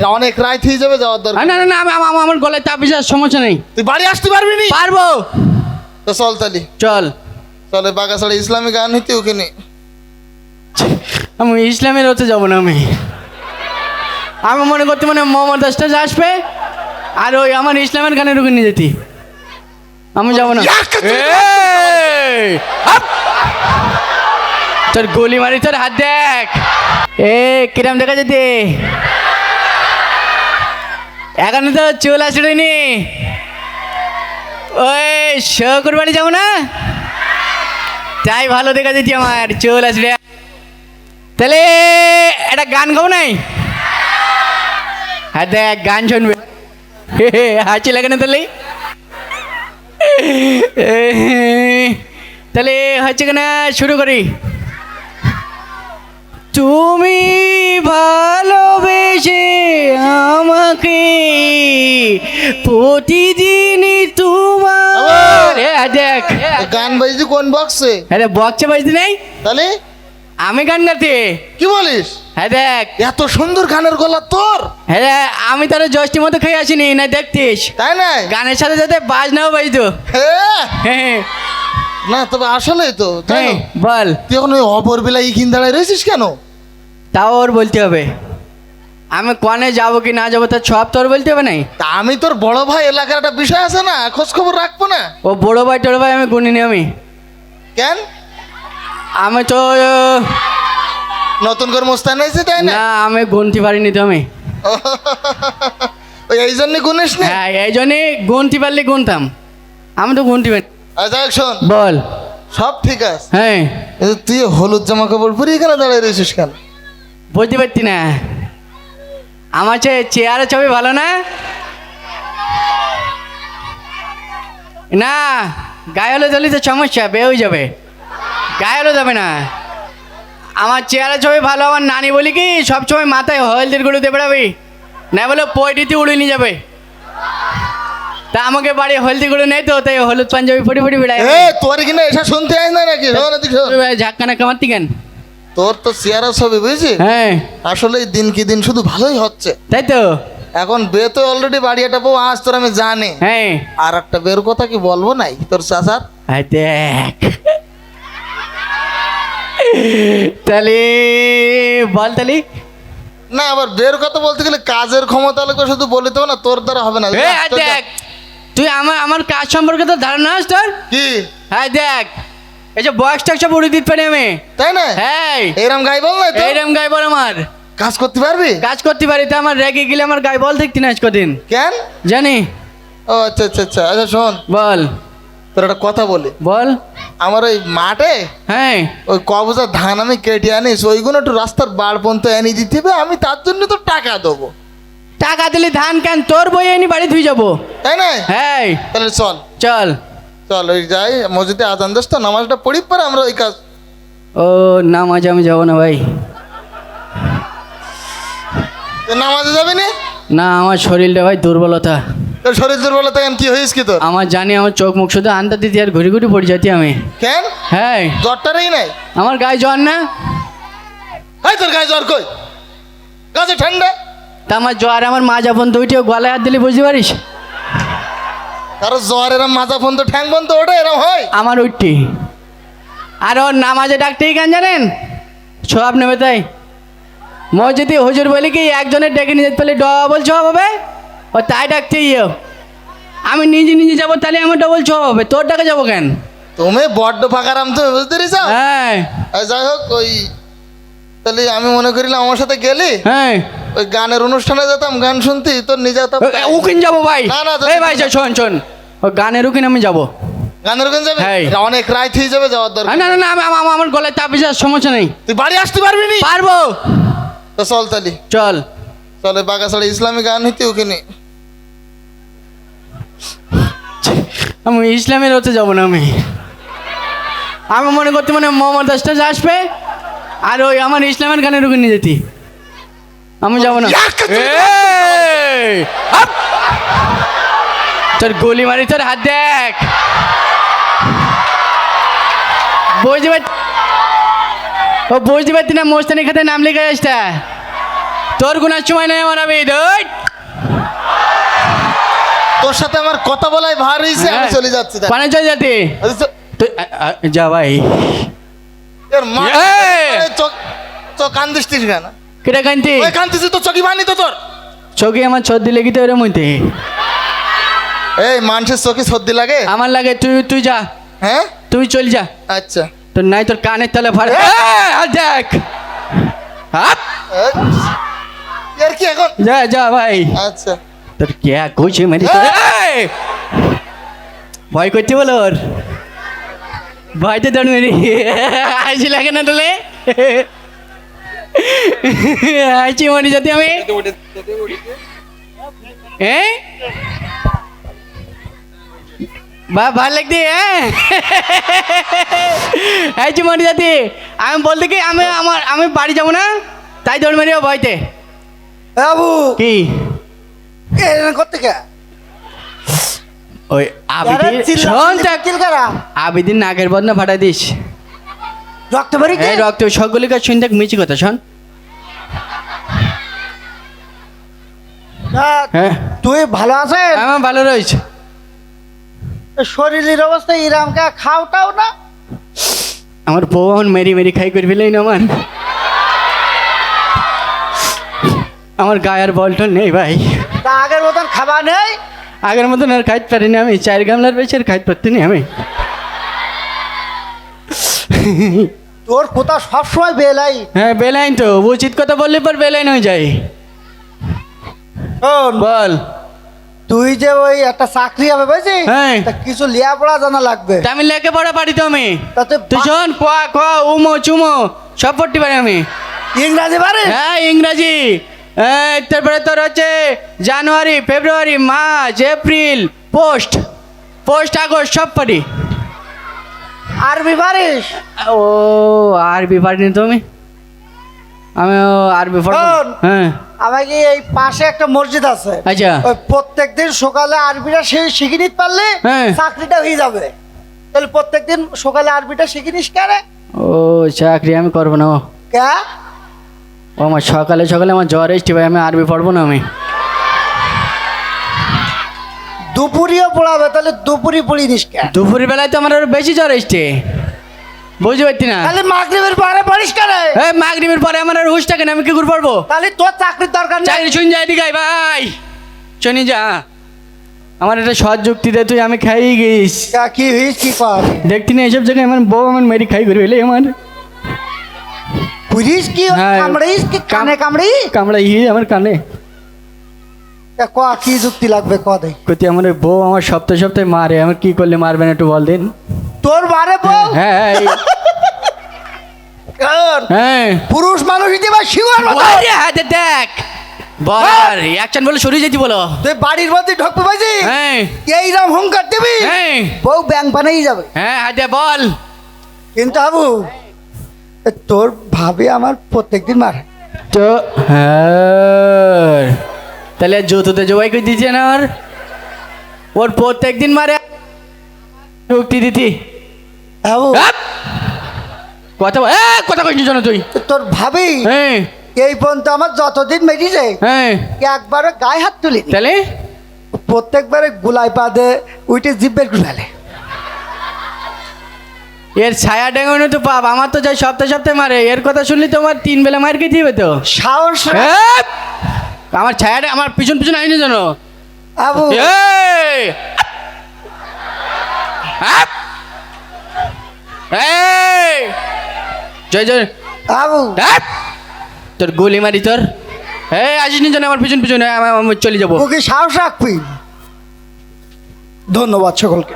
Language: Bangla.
অনেক রাত হয়ে যাবে যাওয়ার দরকার। না না না আমি- আমার গলায় তাপিসার সমস্যা নেই। তুই বাড়ি আসতে পারবি নি? পারব। তো চল তালি চল। চলে বাগাছড়া ইসলামী গান হইতে ওখানে আমি ইসলামের হতে যাব না আমি। আমি মনে করতে মানে মোহাম্মদ দাসটা আসবে আর ওই আমার ইসলামের গানের ওখানে যেতি। আমি যাব না! তোর গুলি মারি তোর হাত দেখ। এ কিরাম দেখা যেতে? এখানে তো চুল আসেনি ওই শকুর বাড়ি যাব না? তাই ভালো দেখা যেতি আমার চুল আসবে। তাহলে একটা গান গাবো নাই? হ্যাঁ দেখ, গান শুনবে। হাসি লাগে না তাহলে? তাহলে হচ্ছে কিনা শুরু করি? তুমি ভালোবেসে আমাকে প্রতিদিনই তোমার এ, দেখ। গান বাজছি কোন বক্সে আরে বকছে বাজতে নেই? তাহলে? আমি গান গাতে কি বলিস? হ্যাঁ দেখ। এত সুন্দর গানের গলা তোর। হ্যাঁ আমি তার জষ্টি মতো খেয়ে আসিনি না দেখতিস? তাই না গানের সাথে সাথে বাজনাও বাজতো। হ্যাঁ হ্যাঁ। না তবে আসলেই তো তাই হ্যাঁ, না? বল। তুই এখন ওই অপর বেলা ইখিন দাঁড়ায় রয়েছিস কেন? তাও ওর বলতে হবে। আমি কনে যাব কি না যাব তার সব তোর বলতে হবে নাই তা আমি তোর বড় ভাই এলাকার একটা বিষয় আছে না খোঁজ খবর রাখব না? ও বড় ভাই টোড় ভাই আমি গুনিনি আমি। কেন? আমি তো নতুন করে মোস্তান হয়েছে তাই না? না আমি গুনতে পারিনি তো আমি। ওই এই জন্য গুনিস না? হ্যাঁ এই জন্যই গুনতে পারলে গুনতাম। আমি তো গুনতে পারি যাই শোন। বল। সব ঠিক আছে। হ্যাঁ। তুই হলুদ জামা কাপড় পরে এখানে দাঁড়ায় রয়েছিস কেন? বুঝতে পারছি না। আমার চেয়ে চেয়ারে ছবি ভালো না? না গায়ে হলে চলি তো সমস্যা বে হয়ে যাবে গায়ে হলে যাবে না। আমার চেয়ারে ছবি ভালো আমার নানি বলি কি সবসময় মাথায় হলদের গুঁড়ো দিয়ে বেড়াবি না বলে পয়টিতে উড়ে নিয়ে যাবে। তা আমাকে বাড়ি হলদি গুঁড়ো নেই তো তাই হলুদ পাঞ্জাবি ফুটি ফুটি বেড়ায়। তোর কিনা এসা শুনতে আস না নাকি? শোন। ঝাক্কানা কামাতি কেন? তোর তো চেয়ারা ছবি বুঝছিস? হ্যাঁ। আসলে দিন কি দিন শুধু ভালোই হচ্ছে। তাই তো। এখন বে তো অলরেডি বাড়ি একটা বউ আজ তোর আমি জানি। হ্যাঁ। আর একটা বের কথা কি বলব নাই তোর চাচার? আয় দেখ। তাহলে বল তাহলে না আবার বের কথা বলতে গেলে কাজের ক্ষমতা লাগবে শুধু বলে তো না তোর দ্বারা হবে না। দেখ। তুই আমার আমার কাজ সম্পর্কে তো ধারণা আছে তোর? কি? হ্যাঁ দেখ। এই যে বয়স টাক সব উড়ে দিতে পারি আমি। তাই না? হ্যাঁ এরম গাই বল না তো? এইরকম গাই বল আমার। কাজ করতে পারবি? কাজ করতে পারি তো আমার রেগে গেলে আমার গায়ে বল দেখতি না কদিন কেন? জানি। ও আচ্ছা আচ্ছা আচ্ছা আচ্ছা শোন। বল। তোর একটা কথা বলি। বল। আমার ওই মাঠে হ্যাঁ ওই কবজা ধান আমি কেটে আনিস ওইগুলো একটু রাস্তার বাড় পর্যন্ত এনে দিতে হবে আমি তার জন্য তো টাকা দেবো। টাকা দিলে ধান কেন? তোর বই এনে বাড়ি ধুই যাব। তাই না? হ্যাঁ তাহলে চল। চল। চল ওই যাই মসজিদে আজান তো নামাজটা পড়ি পরে আমরা ওই কাজ ও না মাঝে আমি যাব না ভাই। তো নামাজে যাবি না? না আমার শরীরটা ভাই দুর্বলতা। তোর শরীর দুর্বলতা কেন? কি হয়েছ কি তোর? আমার জানি আমার চোখ মুখ শুধু আনতে দিতে আর ঘুরি ঘুরি পড়ে যাচ্ছি আমি। কেন? হ্যাঁ। জ্বরটারই নাই? আমার গায়ে জ্বর না। হাই তোর গায়ে জ্বর কই? গাছে ঠান্ডা? তা আমার জ্বর আমার মা যখন দুইটি গলায় হাত দিলে বুঝতে পারিস? কারও জ্বর এরম মাজা ফোন তো ঠ্যাং বন্ধ ওটা এরম হয়? আমার উঠটি আর ওর নামাজে ডাকতেই কেন জানেন? সব নেবে তাই। মসজিদে হুজুর বলি কি একজনের ডেকে নিয়ে যেতে পারলে ডবল সব হবে? ও তাই ডাকতেই ইয়ে। আমি নিজে নিজে যাব তাহলে আমার ডবল সব হবে। তোর ডাকে যাব কেন? তুমি বড্ড ফাঁকারাম তুমি বুঝতে পেরেছ? হ্যাঁ। যাই হোক ওই তাহলে আমি মনে করিলাম আমার সাথে গেলি? হ্যাঁ। ওই গানের অনুষ্ঠানে যেতাম গান শুনতি তোর নিজে উকিন যাব ভাই। না, না, ভাই শোন শোন। ও গানের উকিন আমি যাব। গানের ওখানে যাবে? হ্যাঁ। অনেক রাত হয়ে যাবে যাওয়ার আ, দরকার না না না আমি- আমার আমার গলায় তাপিসার সমস্যা নেই। তুই বাড়ি আসতে পারবি নি? পারব। তো চল তালি চল। চলে বাগাছড়া ইসলামী গান হইতে ওখানে আমি ইসলামের হতে যাব না আমি। আমি মনে করতে মানে মোহাম্মদ দাসটা আসবে আর ওই আমার ইসলামের গানের ওখানে যেতি। আমি যাব না ইয়াকে তুই- এই, হাপ! তোর গুলি মারি তোর হাত দেখ। বুঝতে পারছি ও বুঝতে পারছি না মোস্তানি খাতে নাম লেখা আসটা তোর গুনার সময় নেই আমার আমি তোর সাথে আমার কথা বলাই ভার হয়েছে আমি হ্যাঁ। চলে যাচ্ছি। পানে চল যাতে? আরে চ- তুই আ, আ, যা ভাই। কান্দিস কেন? কেটে কানতি কান্দিস তো চোখই বানি তো তোর। চকি আমার সর্দি লেগে তো এর মধ্যে এই মানুষের চোখে সর্দি লাগে? আমার লাগে তুই তুই যা। হ্যাঁ? তুই চল যা। আচ্ছা। তোর নাই তোর কানের তলে! এই, দেখ! এর কি এখন? যা যা ভাই। আচ্ছা। তোর কে কইছে এই! ভয় করতে বলো ওর। ভয় তো তোর মেরি। হাসি লাগে না তোলে? হাসি মরি যাতে আমি হ্যাঁ? বা ভালো লাগতে হ্যাঁ মরি যাতে আমি বলতে কি আমি আমার আমি বাড়ি যাব না তাই দৌড় মেরিও ভয়তে। বাবু। কি? করতে কে ওই আবিদিন শোন দেখ চিলকারা আবিদিন নাকের বদনা ফাটা দিস। রক্ত ভরি এই রক্ত সকলিকা শুন দেখ মিছি কথা শোন। হ্যাঁ। তুই ভালো আছেন? আমার ভালো রয়েছে। শরীরের অবস্থা ইরামকে খাওটাও না। আমার বউ এখন মেরি মেরি খাই করে ফেলেই না আমার আমার গায়ে আর বলটল নেই ভাই। তা আগের মতন খাবার নেই? আগের মতন আর খাইতে পারিনি আমি চার গামলার বেশি আর খাইতে পারতি না আমি। তোর কোথা সবসময় বেলাই। হ্যাঁ বেলাইন তো উচিত কথা বললে পর বেলাইন হয়ে যায়। বল। তুই যে ওই একটা চাকরি হবে বুঝছি হ্যাঁ। তা কিছু লেয়াপড়া জানা লাগবে। তা আমি লেখে পড়া পারি তো আমি। তাতে তুই শোন কোয়া কোয়া উমো চুমো সব পড়তে পারি আমি। ইংরাজি পারে হ্যাঁ ইংরাজি। এই, তারপরে তোর হচ্ছে জানুয়ারি ফেব্রুয়ারি মার্চ এপ্রিল পোস্ট। পোস্ট আগস্ট সব পারি আরবি পারিস? ও আরবি পারিনি তুমি আমি আরবি। হ্যাঁ। আমাকে এই পাশে একটা মসজিদ আছে? আচ্ছা। ওই প্রত্যেকদিন সকালে আরবিটা সে শিখে নিতে পারলে হ্যাঁ। চাকরিটা হয়ে যাবে। তাহলে প্রত্যেকদিন সকালে আরবিটা শিখে নিস কেন ও চাকরি আমি করব না ও। কে? ও আমার সকালে সকালে আমার জ্বর এসছি ভাই আমি আরবি পড়ব না আমি। দুপুরিও পড়াবে তাহলে দুপুরি পড়ি নিস কে? দুপুরের বেলায় তো আমার আরও বেশি জ্বর এসছে। বুঝতে পারছি না। তাহলে মাগরিবের পরে পড়িস কেন এই মাগরিবের পরে আমার আর হুশ থাকে না আমি কি করে পড়ব? তাহলে তোর চাকরির দরকার নেই। চাকরি শুন যাই দিঘাই ভাই। শুনি যা। আমার একটা সৎ যুক্তি দে তুই আমি খাই গিস। কি হইস কি কর? দেখতি না এসব জায়গায় আমার বউ আমার মেরি খাই করে এলে আমার। পুলিশ কি হ্যাঁ। কামড়াইস কি? কানে কামড়ি কামড়া ই আমার কানে। ক কি যুক্তি লাগবে? ক দে। কতি আমার বউ আমার সপ্তাহে সপ্তাহে মারে আমার কি করলে মারবেন একটু বল দিন। তোর বারে বউ? হ্যাঁ হ্যাঁ পুরুষ মানুষ দিতে বা শিওর ওরে হাতে দেখ। বল আর অ্যাকশন বলে সরিয়ে যেতে বলো। তুই বাড়ির মধ্যে ঢুকবে বাজি হ্যাঁ। এইরকম হুঙ্কার দিবি? হ্যাঁ। বউ ব্যাংক বানাই যাবে। হ্যাঁ হাতে বল। কিন্তু আবু তোর ভাবে আমার প্রত্যেকদিন মারে। তো হ্যাঁ। তাহলে জুতোতে জবাই করে দিচ্ছে না ওর ওর প্রত্যেক দিন মারে। যুক্তি দিতি! কথা এ, কথা কইছিস না তুই? তোর ভাবি হ্যাঁ। এই পর্যন্ত আমার যতদিন মেডিছে হ্যাঁ। একবারও গায়ে হাত তুলি তাহলে? প্রত্যেকবারে গুলাই পা দে উইটে জিব্বের গুলালে এর ছায়া ডেঙ্গানো তো পাপ আমার তো যাই সপ্তাহে সপ্তাহে মারে। এর কথা শুনলি তো আমার তিন বেলা মার খেতে হবে তো? সাহস রা- আমার ছায়াটা আমার পিছন পিছন আইনি জানো আবু। এই! জয় জয়। আবু তোর গুলি মারি তোর। এই আসিস নি আমার পিছন পিছনে আমি চলে যাব। ওকে সাহস রাখবি। ধন্যবাদ সকলকে।